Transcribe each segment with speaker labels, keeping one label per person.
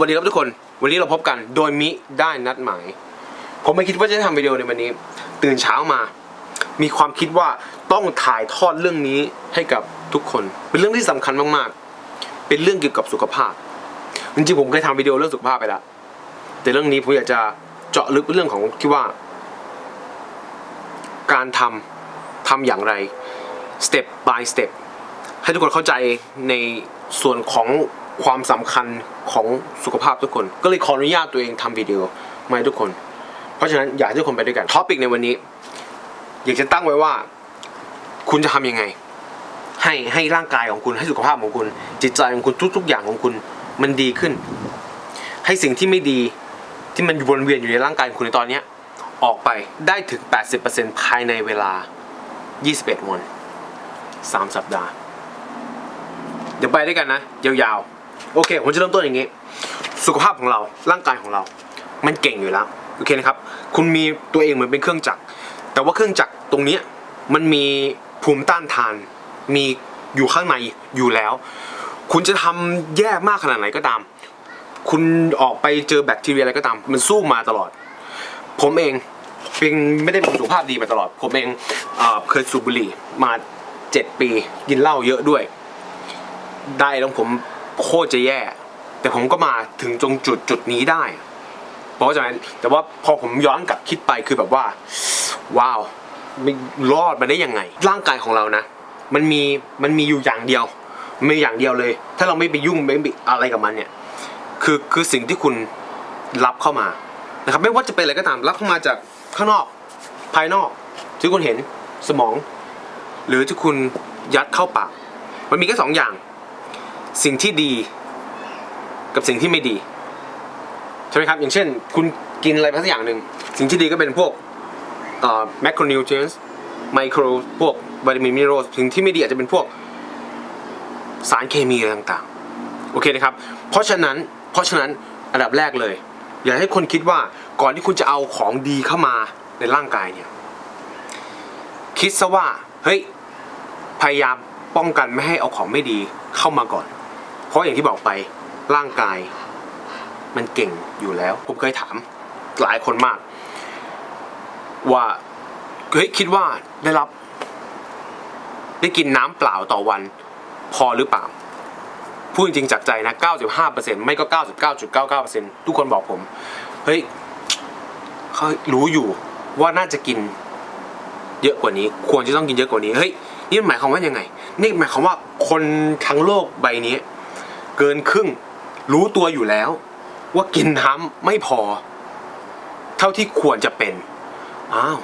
Speaker 1: วัสดีครับทุกคน วันนี้เราพบกันโดยมิได้นัดหมาย ผมไม่คิดว่าจะทำวิดีโอในวันนี้ ตื่นเช้ามา มีความคิดว่าต้องถ่ายทอดเรื่องนี้ให้กับทุกคน เป็นเรื่องที่สำคัญมากๆ เป็นเรื่องเกี่ยวกับสุขภาพ จริงๆผมเคยทำวิดีโอเรื่องสุขภาพไปแล้ว แต่เรื่องนี้ผมอยากจะเจาะลึกเรื่องของที่ว่า การทำทำอย่างไร step by step ให้ทุกคนเข้าใจในส่วนของ ความสำคัญของสุขภาพทุกคน ก็เลยขออนุญาตตัวเองทำวิดีโอมาให้ทุกคน เพราะฉะนั้นอยากให้ทุกคนไปด้วยกันท็อปิกในวันนี้ อยากจะตั้งไว้ว่า คุณจะทำยังไง ให้ให้ร่างกายของคุณให้สุขภาพของคุณ จิตใจของคุณทุก ๆ อย่างของคุณมันดีขึ้น ให้สิ่งที่ไม่ดีที่มันวนเวียนอยู่ในร่างกายของคุณในตอนนี้ออกไปได้ถึง 80%ภายในเวลา 21 วัน 3 สัปดาห์ เดี๋ยวไปด้วยกันนะ ยาวๆ โอเค ผมจะเริ่มต้นอย่างนี้ สุขภาพของเรา ร่างกายของเรา มันเก่งอยู่แล้ว โอเคนะครับ คุณมีตัวเองเหมือนเป็นเครื่องจักร แต่ว่าเครื่องจักรตรงนี้มันมีภูมิต้านทาน มีอยู่ข้างในอยู่แล้ว คุณจะทำแย่มากขนาดไหนก็ตาม คุณออกไปเจอแบคทีเรียอะไรก็ตาม มันสู้มาตลอด ผมเองเป็นไม่ได้เป็นสุขภาพดีมาตลอด ผมเองเอ่อเคยสูบบุหรี่มาเจ็ดปี กินเหล้าเยอะด้วย ได้แล้วผม โคตรจะแย่ แต่ผมก็มาถึงตรงจุดจุดนี้ได้ เพราะฉะนั้นแต่ว่าพอผมย้อนกลับคิดไปคือแบบว่า ว้าวไม่รอดมาได้ยังไง ร่างกายของเรานะ มันมีมันมีอยู่อย่างเดียวมีอย่างเดียวเลย ถ้าเราไม่ไปยุ่งไม่ไปอะไรกับมันเนี่ย คือคือสิ่งที่คุณรับเข้ามานะครับไม่ว่าจะเป็นอะไรก็ตามรับเข้ามาจากข้างนอกภายนอกที่คุณเห็นสมอง หรือที่คุณยัดเข้าปากมันมีแค่สองอย่าง สิ่งที่ดี กับสิ่งที่ไม่ดีใช่ไหมครับ อย่างเช่น คุณกินอะไรสักอย่างหนึ่งสิ่งที่ดีก็เป็นพวกเอ่อ macronutrients micro พวกวิตามินมิเนอรัลสิ่งที่ไม่ดีอาจจะเป็นพวกสารเคมีอะไรต่างๆ โอเคนะครับ เพราะฉะนั้นเพราะฉะนั้นอันดับแรกเลย อย่าให้คนคิดว่าก่อนที่คุณจะเอาของดีเข้ามาในร่างกายเนี่ยคิดซะว่าเฮ้ยพยายามป้องกันไม่ให้เอาของไม่ดีเข้ามาก่อน ราะอย่างที่บอกไปร่างกาย มันเก่งอยู่แล้ว ผมเคยถามหลายคนมาก ว่าเฮ้ยคิดว่าได้รับ ได้กินน้ำเปล่าต่อวัน พอหรือเปล่าพูดจริงจากใจนะ 95%ไม่ก็ 99.99%ทุกคนบอกผม เฮ้ยเขารู้อยู่ว่าน่าจะกิน เยอะกว่านี้ ควรจะต้องกินเยอะกว่านี้ เฮ้ย นี่หมายความว่ายังไง นี่หมายความว่าคนทั้งโลกใบนี้ เกินครึ่ง รู้ตัวอยู่แล้ว ว่ากินน้ำไม่พอ เท่าที่ควรจะเป็น อ้าว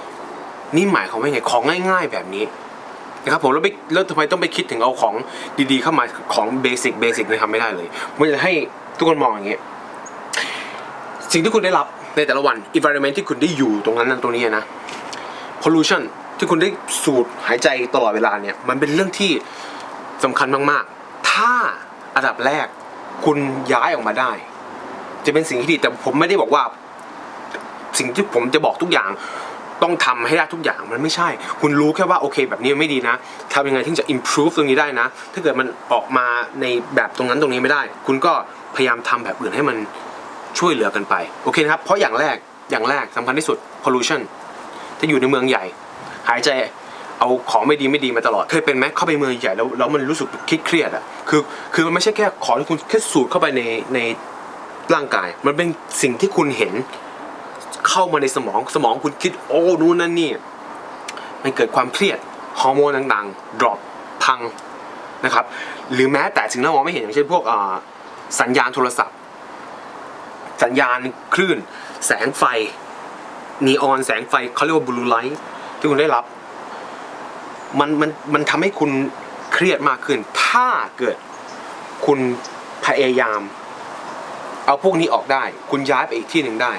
Speaker 1: นี่หมายความว่าไงของง่าย ๆ แบบนี้นะครับผมแล้วไปแล้วทำไมต้องไปคิดถึงเอาของดีๆ เข้ามาของเบสิกเบสิกเลยทำไม่ได้เลยผมจะให้ทุกคนมองอย่างนี้ สิ่งที่คุณได้รับในแต่ละวัน environment ที่คุณได้อยู่ตรงนั้นตรงนี้นะ pollution ที่คุณได้สูดหายใจตลอดเวลาเนี่ย มันเป็นเรื่องที่สำคัญมาก ๆ ถ้า อันดับแรกคุณย้ายออกมาได้ จะเป็นสิ่งที่ดีแต่ผมไม่ได้บอกว่า สิ่งที่ผมจะบอกทุกอย่าง ต้องทำให้ได้ทุกอย่างมันไม่ใช่ คุณรู้แค่ว่าโอเค แบบนี้ไม่ดีนะทำยังไงถึงจะ improve ตรงนี้ได้นะ ถ้าเกิดมันออกมาในแบบตรงนั้นตรงนี้ไม่ได้ คุณก็พยายามทำแบบอื่นให้มันช่วยเหลือกันไป โอเคนะครับ เพราะอย่างแรกอย่างแรกสำคัญที่สุด pollution ถ้าอยู่ในเมืองใหญ่ หายใจ เอาของไม่ดีไม่ดีมาตลอดเคยเป็นไหมเข้าไปเมืองใหญ่แล้วแล้วมันรู้สึกคิดเครียดๆอะคือคือมันไม่ใช่แค่ของที่คุณแค่สูดเข้าไปในในร่างกาย มันเป็นสิ่งที่คุณเห็น เข้ามาในสมองสมองคุณคิดโอ้นู่นนั่นนี่มันเกิดความเครียดฮอร์โมนต่างๆดรอปพังนะครับ หรือแม้แต่สิ่งที่มองไม่เห็นอย่างเช่นพวกสัญญาณโทรศัพท์ สัญญาณคลื่น แสงไฟนีออนแสงไฟเขาเรียกว่าบลูไลท์ที่คุณได้รับ มันมันมันทำให้คุณเครียดมากขึ้น ถ้าเกิดคุณพยายาม เอาพวกนี้ออกได้ คุณย้ายไปอีกที่หนึ่งได้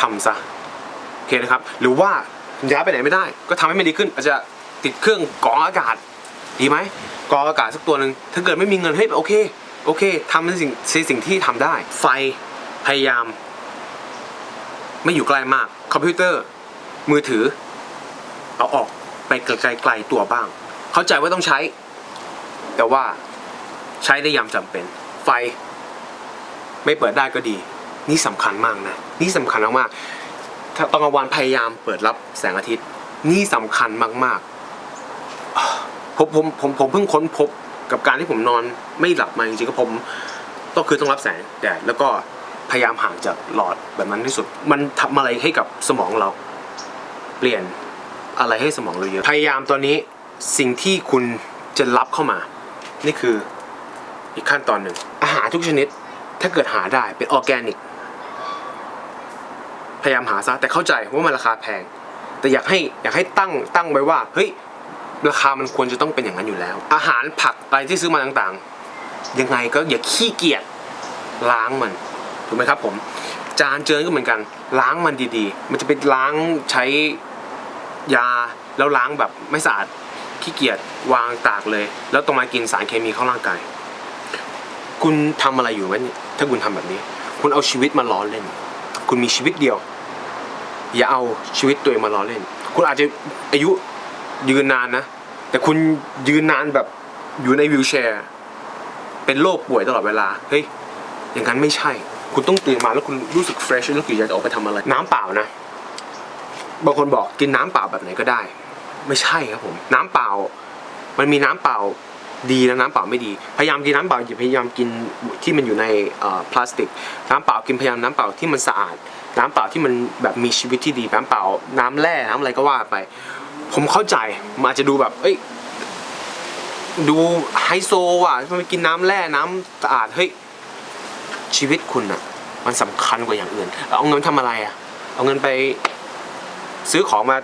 Speaker 1: ทำซะโอเคนะครับ หรือว่าย้ายไปไหนไม่ได้ ก็ทำให้มันดีขึ้น อาจจะติดเครื่องกรองอากาศ ดีไหมกรองอากาศสักตัวหนึ่งถ้าเกิดไม่มีเงินเฮ้ยโอเคโอเคทำในสิ่งในสิ่งที่ทำได้ ไฟพยายาม ไม่อยู่ใกล้มาก คอมพิวเตอร์ มือถือ เอาออก ไปไกลๆตัวบ้าง เข้าใจว่าต้องใช้ แต่ว่าใช้ได้ยามจำเป็น ไฟ ไม่เปิดได้ก็ดี นี่สำคัญมากนะ นี่สำคัญมากๆถ้าตอนกลางวันพยายามเปิดรับแสงอาทิตย์ นี่สำคัญมากๆผมผมผมผมเพิ่งค้นพบกับการที่ผมนอนไม่หลับมาจริงๆก็ผมก็คือต้องรับแสงแดดแล้วก็พยายามห่างจากหลอดแบบนั้นที่สุด มันทำอะไรให้กับสมองเรา เปลี่ยน อะไรให้สมองเราเยอะ พยายามตอนนี้สิ่งที่คุณจะรับเข้ามา นี่คืออีกขั้นตอนหนึ่ง อาหารทุกชนิด ถ้าเกิดหาได้เป็นออร์แกนิก พยายามหาซะ แต่เข้าใจว่ามันราคาแพง แต่อยากให้อยากให้ตั้งตั้งไว้ว่า เฮ้ย ราคามันควรจะต้องเป็นอย่างนั้นอยู่แล้ว อาหารผักอะไรที่ซื้อมาต่างๆ ยังไงก็อย่าขี้เกียจล้างมัน ถูกไหมครับผม จานเจิญก็เหมือนกัน ล้างมันดีๆ มันจะไปล้างใช้ ยาแล้วล้างแบบไม่สะอาดขี้เกียจวางตากเลย แล้วต้องมากินสารเคมีเข้าร่างกาย คุณทำอะไรอยู่วะเนี่ยถ้าคุณทำแบบนี้ คุณเอาชีวิตมาล้อเล่น คุณมีชีวิตเดียว อย่าเอาชีวิตตัวเองมาล้อเล่น คุณอาจจะอายุยืนนานนะ แต่คุณยืนนานแบบอยู่ในวิวแชร์ เป็นโรคป่วยตลอดเวลา เฮ้ย อย่างนั้นไม่ใช่ คุณต้องตื่นมาแล้วคุณรู้สึกเฟรชแล้วคุณอยากจะออกไปทำอะไร น้ำเปล่านะ บางคนบอกกินน้ำเปล่าแบบไหนก็ได้ ไม่ใช่ครับผม น้ำเปล่า มันมีน้ำเปล่าดีและน้ำเปล่าไม่ดี พยายามกินน้ำเปล่าอย่าพยายามกินที่มันอยู่ในพลาสติก น้ำเปล่ากินพยายามน้ำเปล่าที่มันสะอาด น้ำเปล่าที่มันแบบมีชีวิตที่ดีน้ำเปล่า น้ำแร่น้ำอะไรก็ว่าไป ผมเข้าใจมันอาจจะดูแบบ เอ้ยดูไฮโซว่ะมันไปกินน้ำแร่น้ำสะอาดเฮ้ยชีวิตคุณอะมันสำคัญกว่าอย่างอื่น เอาเงินทำอะไรอะเอาเงินไป ซื้อของมา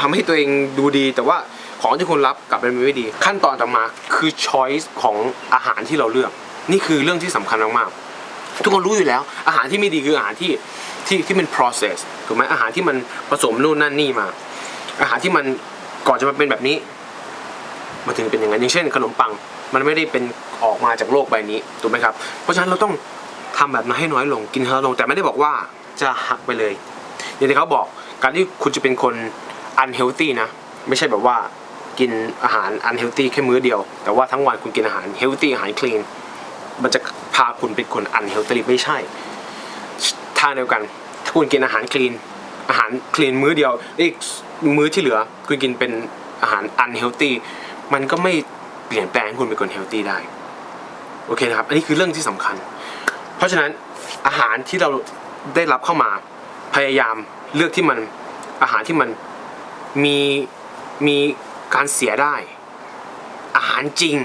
Speaker 1: ทำให้ตัวเองดูดี แต่ว่าของที่คุณรับกลับเป็นไม่ดี ขั้นตอนต่อมาคือ choice ของอาหารที่เราเลือก นี่คือเรื่องที่สำคัญมากๆทุกคนรู้อยู่แล้ว อาหารที่ไม่ดีคืออาหารที่ที่ที่เป็น process ถูกไหมอาหารที่มันผสมนู่นนั่นนี่มา อาหารที่มันก่อนจะมาเป็นแบบนี้มันถึงเป็นอย่างนั้นอย่างเช่น ขนมปังมันไม่ได้เป็นออกมาจากโลกใบนี้ถูกไหมครับเพราะฉะนั้นเราต้องทำแบบนั้นให้น้อยลงกินให้น้อยลงแต่ไม่ได้บอกว่าจะหักไปเลย อย่างที่เขาบอกการที่คุณจะเป็นคน unhealthy นะ ไม่ใช่แบบว่ากินอาหาร unhealthy แค่มื้อเดียว แต่ว่าทั้งวันคุณกินอาหาร healthy อาหาร clean มันจะพาคุณเป็นคน unhealthy ไม่ใช่ทางเดียวกัน ถ้าคุณกินอาหาร clean อาหาร clean มื้อเดียวอีกมื้อที่เหลือ คุณกินเป็นอาหาร unhealthy มันก็ไม่เปลี่ยนแปลงคุณเป็นคน healthy ได้โอเคนะครับ อันนี้คือเรื่องที่สำคัญ เพราะฉะนั้นอาหารที่เราได้รับเข้ามา พยายามเลือกที่มันอาหารที่มันมีมีการเสียได้ อาหารจริง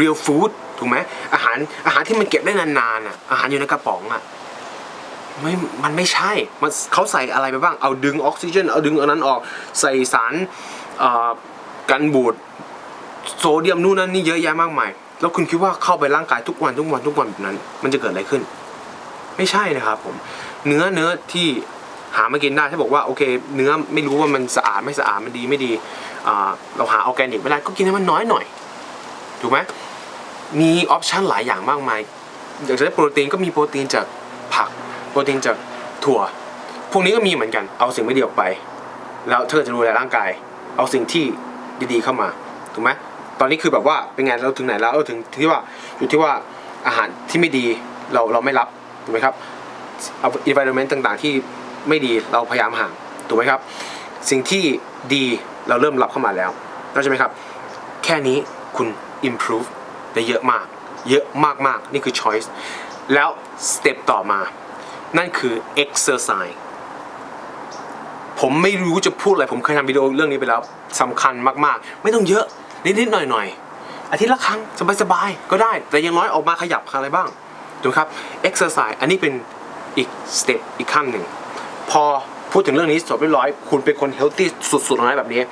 Speaker 1: real food ถูกไหมอาหารอาหารที่มันเก็บได้นานๆอะอาหารอยู่ในกระป๋องอะไม่มันไม่ใช่มันเขาใส่อะไรไปบ้างเอาดึงออกซิเจนเอาดึงอันนั้นออกใส่สารอ่อกันบูดโซเดียมนู่นนั่นนี่เยอะแยะมากมาย แล้วคุณคิดว่าเข้าไปร่างกายทุกวันทุกวันทุกวันแบบนั้น มันจะเกิดอะไรขึ้น ไม่ใช่นะครับผม เนื้อเนื้อที่หามากินได้ถ้าบอกว่าโอเค เนื้อไม่รู้ว่ามันสะอาดไม่สะอาดมันดีไม่ดีเราหาออร์แกนิกไม่ได้ก็กินให้มันน้อยหน่อยถูกไหมมีออปชันหลายอย่างมากมาย อย่างเช่นโปรตีนก็มีโปรตีนจากผัก โปรตีนจากถั่ว พวกนี้ก็มีเหมือนกันเอาสิ่งไม่ดีออกไป แล้วเธอจะดูแลร่างกาย เอาสิ่งที่ดีๆเข้ามาถูกไหมตอนนี้คือแบบว่าเป็นไงเราถึงไหนแล้วเราถึงที่ว่าอยู่ที่ว่าอาหารที่ไม่ดีเราเราไม่รับถูกไหมครับ เอา environment ต่างๆ ที่ไม่ดีเราพยายามห่างถูกไหมครับ สิ่งที่ดีเราเริ่มรับเข้ามาแล้วเข้าใจไหมครับ แค่นี้คุณ improve ได้เยอะมาก เยอะมากๆ นี่คือ choice แล้ว step ต่อมา นั่นคือ exercise ผมไม่รู้จะพูดอะไร ผมเคยทำวิดีโอเรื่องนี้ไปแล้วสำคัญมากๆ ไม่ต้องเยอะ นิดๆหน่อยๆ อาทิตย์ละครั้ง สบายๆ ก็ได้ แต่ยังน้อยออกมาขยับอะไรบ้างถูกครับ exercise อันนี้เป็น อีกสเต็ปอีกขั้นหนึ่ง พอพูดถึงเรื่องนี้จบเรียบร้อย คุณเป็นคนเฮลตี้สุดๆอะไรแบบนี้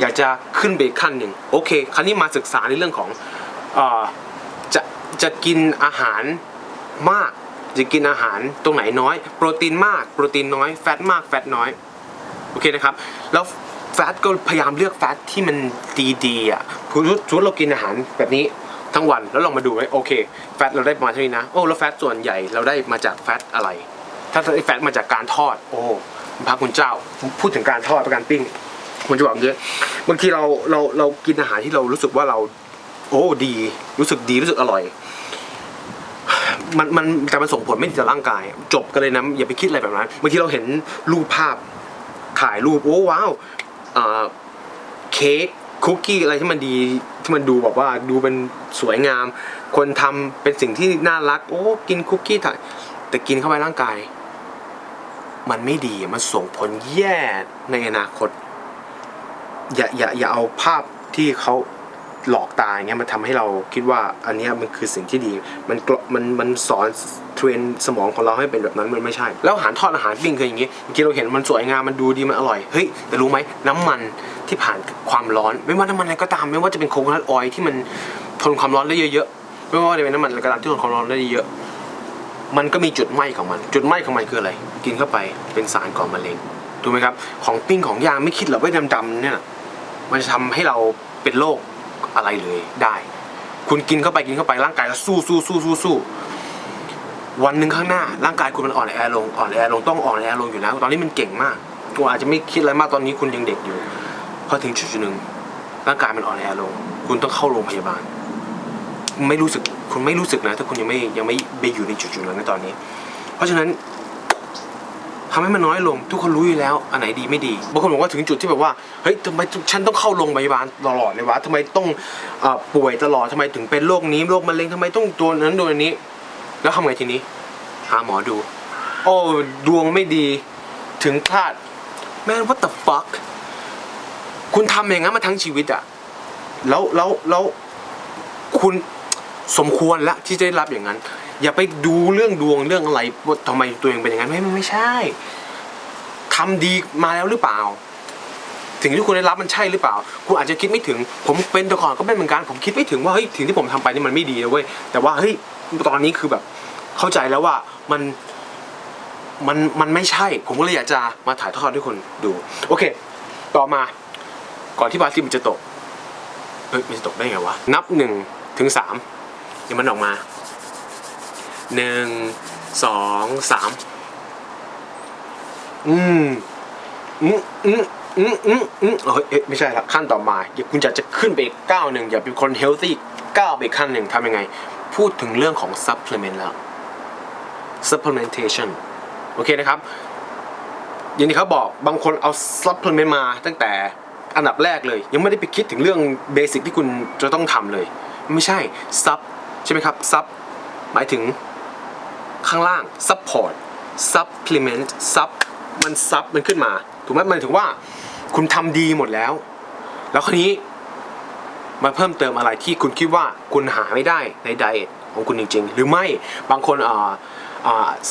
Speaker 1: อยากจะขึ้นไปอีกขั้นหนึ่งโอเค คราวนี้มาศึกษาในเรื่องของจะจะกินอาหารมาก จะกินอาหารตรงไหนน้อย โปรตีนมาก โปรตีนน้อย แฟตมาก แฟตน้อย โอเคนะครับ แล้วแฟตก็พยายามเลือกแฟตที่มันดีๆอะคือสมมติเรากินอาหารแบบนี้ ทั้งวันแล้วลองมาดูไว้โอเคแฟตเราได้ประมาณเท่านี้นะโอ้แล้วแฟตส่วนใหญ่เราได้มาจากแฟตอะไร ถ้าแฟตมาจากการทอด โอ้พระคุณเจ้าพูดถึงการทอดประการปิ้งผมจะบอกเยอะบางทีเราเราเรากินอาหารที่เรารู้สึกว่าเรา โอ้ดี รู้สึกดีรู้สึกอร่อย มันมันแต่มันส่งผลไม่ดีต่อร่างกาย จบกันเลยนะอย่าไปคิดอะไรแบบนั้นบางทีเราเห็นรูปภาพถ่ายรูปโอ้ว้าวเค้ก คุกกี้อะไรที่มันดีที่มันดูแบบว่าดูเป็นสวยงาม คนทำเป็นสิ่งที่น่ารัก โอ้กินคุกกี้ถ่ายแต่กินเข้าไปร่างกาย มันไม่ดีมันส่งผลแย่ในอนาคต อย่าอย่าอย่าเอาภาพที่เขา หลอกตาอย่างเงี้ยมาทำให้เราคิดว่าอันเนี้ยมันคือสิ่งที่ดี มันกลมันมันสอนเทรนสมองของเราให้เป็นแบบนั้นมันไม่ใช่ แล้วอาหารทอดอาหารปิ้งคืออย่างงี้เมื่อกี้เราเห็นมันสวยงามมันดูดีมันอร่อยเฮ้ยแต่รู้ไหมน้ำมันที่ผ่านความร้อน ไม่ว่าน้ำมันอะไรก็ตามไม่ว่าจะเป็นโคโคนัทออยล์ที่มันทนความร้อนได้เยอะๆไม่ว่าจะเป็นน้ำมันอะไรก็ตามที่ทนความร้อนได้เยอะมันก็มีจุดไหม้ของมัน จุดไหม้ของมันคืออะไร กินเข้าไปเป็นสารก่อมะเร็งถูกไหมครับ ของปิ้งของย่างไม่คิดหรอกว่าดำๆเนี่ยมันจะทำให้เราเป็นโรค อะไรเลยได้ คุณกินเข้าไปกินเข้าไปร่างกายเราสู้สู้สู้สู้สู้วันหนึ่งข้างหน้าร่างกายคุณมันอ่อนแอลงอ่อนแอลงต้องอ่อนแอลงอยู่แล้วตอนนี้มันเก่งมากคุณอาจจะไม่คิดอะไรมากตอนนี้คุณยังเด็กอยู่พอถึงจุดจุดหนึ่งร่างกายมันอ่อนแอลง คุณต้องเข้าโรงพยาบาล ไม่รู้สึกคุณไม่รู้สึกนะ ถ้าคุณยังไม่ยังไม่ไปอยู่ในจุดจุดนั้นในตอนนี้ เพราะฉะนั้นทำให้มันน้อยลง ทุกคนรู้อยู่แล้ว อันไหนดีไม่ดีบางคนบอกว่าถึงจุดที่แบบว่าเฮ้ยทำไมฉันต้องเข้าโรงพยาบาลตลอดเลยวะทำไมต้องอป่วยตลอดทำไมถึงเป็นโรคนี้โรคมะเร็งทำไมต้องตัวนั้นโดนอันนี้ แล้วทำไงทีนี้ หาหมอดู โอ้ดวงไม่ดีถึงพลาดแม่ง what the fuck คุณทำอย่างนั้นมาทั้งชีวิตอะแล้วแล้วแล้วคุณสมควรละที่จะได้รับอย่างนั้น อย่าไปดูเรื่องดวงเรื่องอะไรว่าทำไมตัวเองเป็นอย่างนั้นไม่ไม่ใช่ ทำดีมาแล้วหรือเปล่าถึงที่คุณได้รับมันใช่หรือเปล่า คุณอาจจะคิดไม่ถึง ผมเป็นแต่ก่อนก็เป็นเหมือนกัน ผมคิดไม่ถึงว่าเฮ้ยสิ่งที่ผมทำไปนี่มันไม่ดีนะเว้ย แต่ว่าเฮ้ยตอนนี้คือแบบเข้าใจแล้วว่ามันมันมันไม่ใช่ ผมก็เลยอยากจะมาถ่ายทอดให้คนดู โอเค ต่อมา ก่อนที่พระอาทิมจะตก เฮ้ยมันจะตกได้ไงวะ นับหนึ่งถึงสามเดี๋ยวมันออกมาหนึ่งสองสาม อืมอืมอืมอืมอืมอืมเฮ้ยเอ๊ะไม่ใช่ละขั้นต่อมาอย่าคุณอยากจะขึ้นไปอีกก้าวหนึ่งอย่าเป็นคนเฮลตี้ก้าวไปอีกขั้นหนึ่งทำยังไง พูดถึงเรื่องของ supplement แล้ว supplementation โอเคนะครับ อย่างที่เขาบอกบางคนเอา supplement มาตั้งแต่อันดับแรกเลย ยังไม่ได้ไปคิดถึงเรื่องเบสิกที่คุณจะต้องทำเลย ไม่ใช่ sub ใช่ไหมครับ sub หมายถึงข้างล่าง support supplement sub มัน sub มันขึ้นมา ถูกไหมมันถึงว่า คุณทำดีหมดแล้ว แล้วคราวนี้มาเพิ่มเติมอะไรที่คุณคิดว่าคุณหาไม่ได้ในไดเอทของคุณจริง ๆ หรือไม่บางคน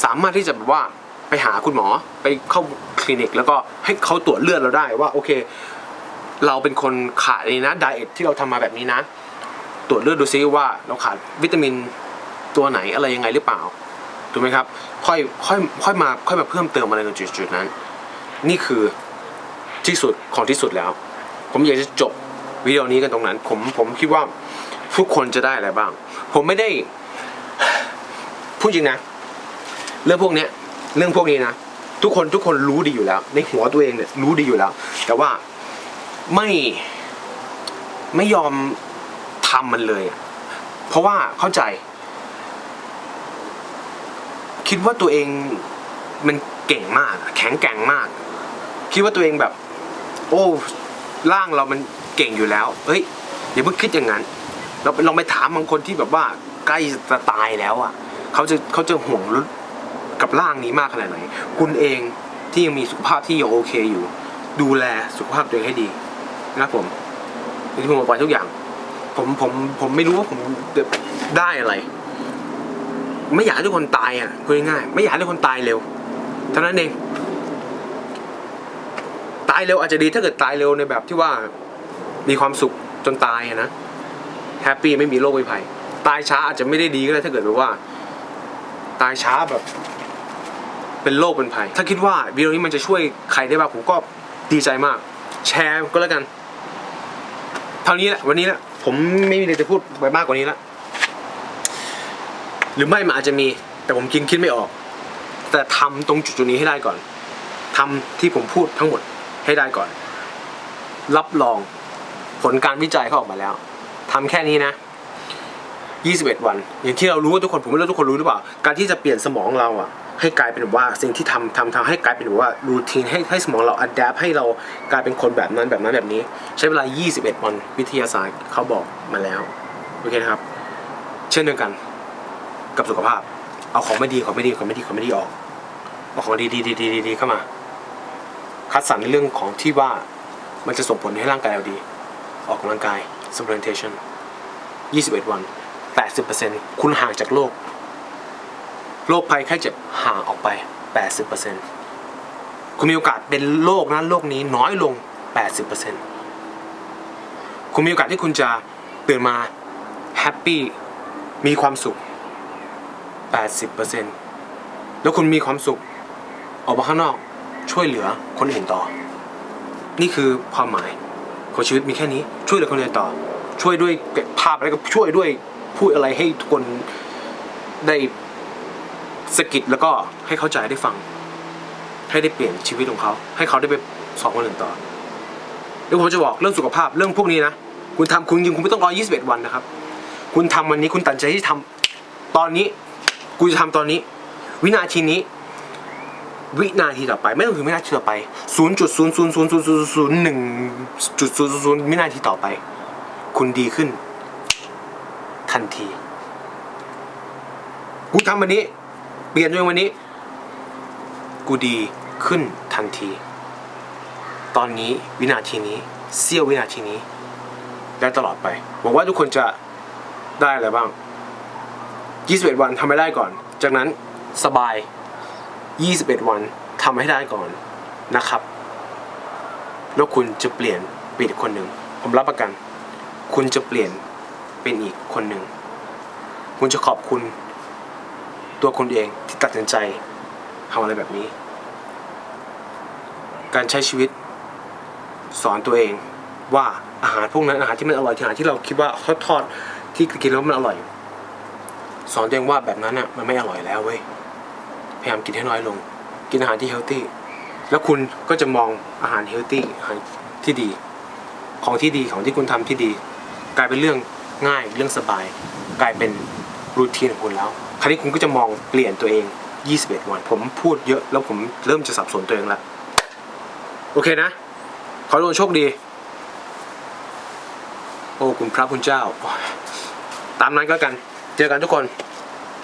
Speaker 1: สามารถที่จะแบบว่าไปหาคุณหมอไปเข้าคลินิก แล้วก็ให้เขาตรวจเลือดเราได้ว่าโอเค เราเป็นคนขาดนี่นะไดเอทที่เราทำมาแบบนี้นะ ตรวจเลือดดูซิว่าเราขาดวิตามินตัวไหนอะไรยังไงหรือเปล่าถูกไหมครับ ค่อยค่อยค่อยมาค่อยมาเพิ่มเติมอะไรในจุดๆนั้น นี่คือที่สุดของที่สุดแล้ว ผมอยากจะจบวิดีโอนี้กันตรงนั้น ผมผมคิดว่าทุกคนจะได้อะไรบ้าง ผมไม่ได้พูดจริงนะ เรื่องพวกเนี้ยเรื่องพวกนี้นะทุกคนทุกคนรู้ดีอยู่แล้ว ในหัวตัวเองเนี่ยรู้ดีอยู่แล้ว แต่ว่าไม่ไม่ยอมทำมันเลยอะเพราะว่าเข้าใจ คิดว่าตัวเองมันเก่งมากแข็งแกร่งมาก คิดว่าตัวเองแบบ โอ้ร่างเรามันเก่งอยู่แล้วเฮ้ยอย่าเพิ่งคิดอย่างนั้น เราลองไปถามบางคนที่แบบว่าใกล้จะตายแล้วอะเขาจะเขาจะห่วงรุกับร่างนี้มากขนาดไหนคุณเองที่ยังมีสุขภาพที่ยังโอเคอยู่ ดูแลสุขภาพตัวเองให้ดีนะผมที่ผมบอกไปทุกอย่าง ผมผมผมไม่รู้ว่าผมได้อะไร ไม่อยากให้ทุกคนตายอะพูดง่ายๆไม่อยากให้ทุกคนตายเร็วเท่านั้นเอง ตายเร็วอาจจะดีถ้าเกิดตายเร็วในแบบที่ว่ามีความสุขจนตายอะนะแฮปปี้ไม่มีโรคไม่ภัย ตายช้าอาจจะไม่ได้ดีก็ได้ถ้าเกิดแบบว่า ตายช้าแบบ เป็นโรคเป็นภัย ถ้าคิดว่าวิดีโอนี้มันจะช่วยใครได้บ้างผมก็ดีใจมาก แชร์ก็แล้วกัน เท่านี้แหละวันนี้แหละผมไม่มีอะไรจะพูดไปมากกว่านี้และ หรือไม่มันอาจจะมีแต่ผมคิดคิดไม่ออก แต่ทำตรงจุดๆนี้ให้ได้ก่อนทำที่ผมพูดทั้งหมดให้ได้ก่อน รับรองผลการวิจัยเขาออกมาแล้วทำแค่นี้นะ 21 วัน อย่างที่เรารู้ว่าทุกคนผมไม่รู้ทุกคนรู้หรือเปล่า การที่จะเปลี่ยนสมองเราอะให้กลายเป็นแบบว่าสิ่งที่ทำทำทำให้กลายเป็นแบบว่ารูทีนให้ให้สมองเราอัดแอปให้เรากลายเป็นคนแบบนั้นแบบนั้นแบบนี้ ใช้เวลา 21 วันวิทยาศาสตร์เขาบอกมาแล้วโอเคนะครับ เช่นเดียวกัน กับสุขภาพ เอาของไม่ดีของไม่ดีของไม่ดีของไม่ดีออกเอาของดีดีดีดีดีเข้ามา คัดสรรในเรื่องของที่ว่ามันจะส่งผลให้ร่างกายเราดี ออกกำลังกาย supplementation 21 วัน 80%คุณห่างจากโรคโรคภัยไข้เจ็บห่างออกไป 80%คุณมีโอกาสเป็นโรคนั้นโรคนี้น้อยลง 80%คุณมีโอกาสที่คุณจะตื่นมาแฮปปี้มีความสุข 80%แล้วคุณมีความสุข ออกมาข้างนอกช่วยเหลือคนอื่นต่อ นี่คือความหมายของชีวิตมีแค่นี้ ช่วยเหลือคนอื่นต่อ ช่วยด้วยเก็บภาพอะไรก็ช่วยด้วยพูดอะไรให้ทุกคนได้สะกิดแล้วก็ให้เข้าใจได้ฟัง ให้ได้เปลี่ยนชีวิตของเขา ให้เขาได้ไปสอนคนอื่นต่อเดี๋ยวผมจะบอกเรื่องสุขภาพเรื่องพวกนี้นะคุณทำคุณจริงคุณไม่ต้องรอ 21 วันนะครับ คุณทำวันนี้คุณตัดใจที่ทำตอนนี้ กูจะทำตอนนี้ วินาทีนี้ วินาทีต่อไป ไม่ต้องถึงวินาทีต่อไป0.0000001.000วินาทีต่อไป คุณดีขึ้น ทันที กูทำวันนี้ เปลี่ยนด้วยวันนี้ กูดีขึ้นทันที ตอนนี้วินาทีนี้เสี้ยววินาทีนี้ และตลอดไปหวังว่าทุกคนจะได้อะไรบ้าง 21 วันทำให้ได้ก่อน จากนั้นสบาย 21 วันทำให้ได้ก่อนนะครับ แล้วคุณจะเปลี่ยนเป็นอีกคนหนึ่ง ผมรับประกัน คุณจะเปลี่ยนเป็นอีกคนหนึ่ง คุณจะขอบคุณ ตัวคุณเองที่ตัดสินใจทำอะไรแบบนี้ การใช้ชีวิต สอนตัวเองว่าอาหารพวกนั้นอาหารที่มันอร่อยอาหารที่เราคิดว่าทอดทอดที่กินแล้วมันอร่อย สอนตัวเองว่าแบบนั้นอะมันไม่อร่อยแล้วเว้ยพยายามกินให้น้อยลง กินอาหารที่เฮลตี้แล้วคุณก็จะมองอาหารเฮลตี้อาหารที่ดี ของที่ดีของที่คุณทำที่ดี กลายเป็นเรื่องง่ายเรื่องสบาย กลายเป็นรูทีนของคุณแล้ว คราวนี้คุณก็จะมองเปลี่ยนตัวเอง 21 วัน ผมพูดเยอะแล้วผมเริ่มจะสับสนตัวเองละโอเคนะ ขอให้ทุกคนโชคดี โอ้คุณพระคุณเจ้า ตามนั้นก็กัน เจอกันทุกคน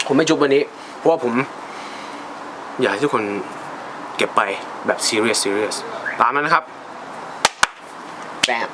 Speaker 1: ผมไม่จุบวันนี้ เพราะว่าผม อยากให้ทุกคนเก็บไปแบบ serious serious ตามนั้นนะครับแบม